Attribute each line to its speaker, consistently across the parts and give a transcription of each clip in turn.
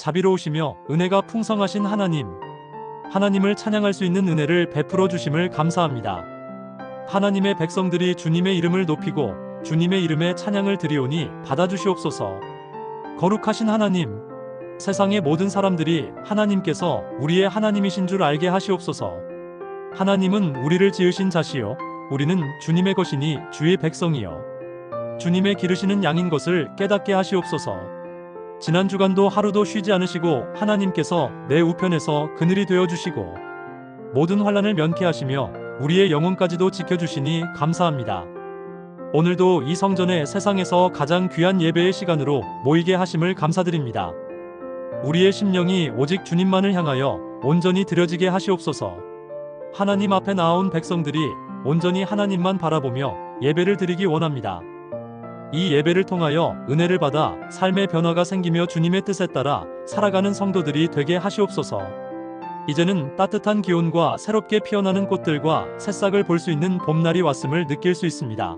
Speaker 1: 자비로우시며 은혜가 풍성하신 하나님. 하나님을 찬양할 수 있는 은혜를 베풀어 주심을 감사합니다. 하나님의 백성들이 주님의 이름을 높이고 주님의 이름에 찬양을 드리오니 받아주시옵소서. 거룩하신 하나님, 세상의 모든 사람들이 하나님께서 우리의 하나님이신 줄 알게 하시옵소서. 하나님은 우리를 지으신 자시요, 우리는 주님의 것이니 주의 백성이요. 주님의 기르시는 양인 것을 깨닫게 하시옵소서. 지난 주간도 하루도 쉬지 않으시고 하나님께서 내 우편에서 그늘이 되어 주시고 모든 환란을 면케하시며 우리의 영혼까지도 지켜 주시니 감사합니다. 오늘도 이 성전에 세상에서 가장 귀한 예배의 시간으로 모이게 하심을 감사드립니다. 우리의 심령이 오직 주님만을 향하여 온전히 드려지게 하시옵소서. 하나님 앞에 나온 백성들이 온전히 하나님만 바라보며 예배를 드리기 원합니다. 이 예배를 통하여 은혜를 받아 삶의 변화가 생기며 주님의 뜻에 따라 살아가는 성도들이 되게 하시옵소서. 이제는 따뜻한 기온과 새롭게 피어나는 꽃들과 새싹을 볼 수 있는 봄날이 왔음을 느낄 수 있습니다.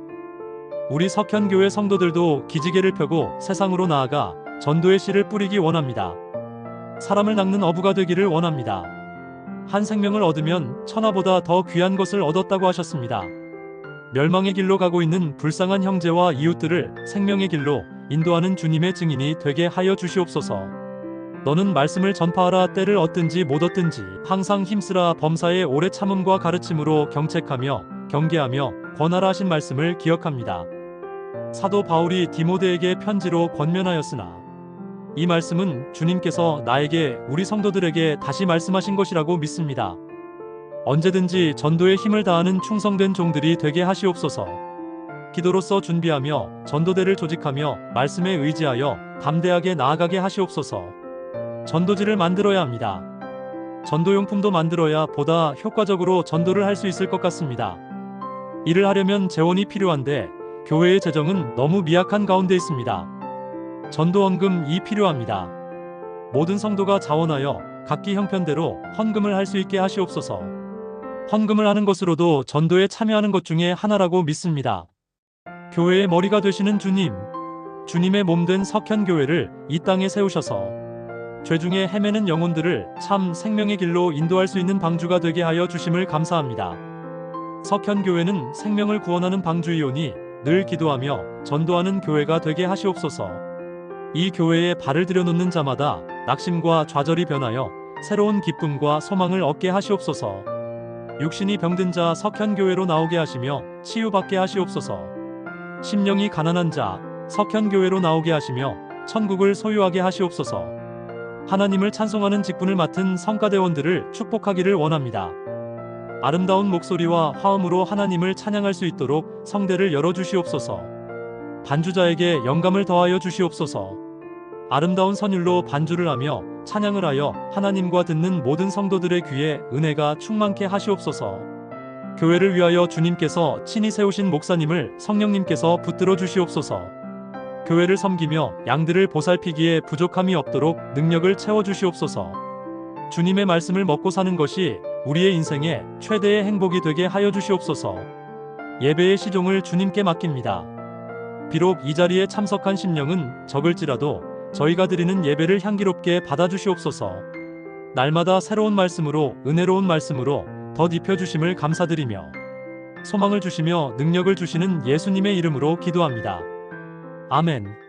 Speaker 1: 우리 석현교회 성도들도 기지개를 펴고 세상으로 나아가 전도의 씨를 뿌리기 원합니다. 사람을 낚는 어부가 되기를 원합니다. 한 생명을 얻으면 천하보다 더 귀한 것을 얻었다고 하셨습니다. 멸망의 길로 가고 있는 불쌍한 형제와 이웃들을 생명의 길로 인도하는 주님의 증인이 되게 하여 주시옵소서. 너는 말씀을 전파하라 때를 얻든지 못 얻든지 항상 힘쓰라 범사의 오래 참음과 가르침으로 경책하며 경계하며 권하라 하신 말씀을 기억합니다. 사도 바울이 디모데에게 편지로 권면하였으나 이 말씀은 주님께서 나에게 우리 성도들에게 다시 말씀하신 것이라고 믿습니다. 언제든지 전도에 힘을 다하는 충성된 종들이 되게 하시옵소서. 기도로서 준비하며 전도대를 조직하며 말씀에 의지하여 담대하게 나아가게 하시옵소서. 전도지를 만들어야 합니다. 전도용품도 만들어야 보다 효과적으로 전도를 할 수 있을 것 같습니다. 이를 하려면 재원이 필요한데 교회의 재정은 너무 미약한 가운데 있습니다. 전도헌금이 필요합니다. 모든 성도가 자원하여 각기 형편대로 헌금을 할 수 있게 하시옵소서. 헌금을 하는 것으로도 전도에 참여하는 것 중에 하나라고 믿습니다. 교회의 머리가 되시는 주님, 주님의 몸된 석현교회를 이 땅에 세우셔서 죄 중에 헤매는 영혼들을 참 생명의 길로 인도할 수 있는 방주가 되게 하여 주심을 감사합니다. 석현교회는 생명을 구원하는 방주이오니 늘 기도하며 전도하는 교회가 되게 하시옵소서. 이 교회에 발을 들여놓는 자마다 낙심과 좌절이 변하여 새로운 기쁨과 소망을 얻게 하시옵소서. 육신이 병든 자 석현교회로 나오게 하시며 치유받게 하시옵소서. 심령이 가난한 자 석현교회로 나오게 하시며 천국을 소유하게 하시옵소서. 하나님을 찬송하는 직분을 맡은 성가대원들을 축복하기를 원합니다. 아름다운 목소리와 화음으로 하나님을 찬양할 수 있도록 성대를 열어주시옵소서. 반주자에게 영감을 더하여 주시옵소서. 아름다운 선율로 반주를 하며 찬양을 하여 하나님과 듣는 모든 성도들의 귀에 은혜가 충만케 하시옵소서. 교회를 위하여 주님께서 친히 세우신 목사님을 성령님께서 붙들어 주시옵소서. 교회를 섬기며 양들을 보살피기에 부족함이 없도록 능력을 채워 주시옵소서. 주님의 말씀을 먹고 사는 것이 우리의 인생의 최대의 행복이 되게 하여 주시옵소서. 예배의 시종을 주님께 맡깁니다. 비록 이 자리에 참석한 심령은 적을지라도 저희가 드리는 예배를 향기롭게 받아주시옵소서. 날마다 새로운 말씀으로 은혜로운 말씀으로 덧 입혀주심을 감사드리며 소망을 주시며 능력을 주시는 예수님의 이름으로 기도합니다. 아멘.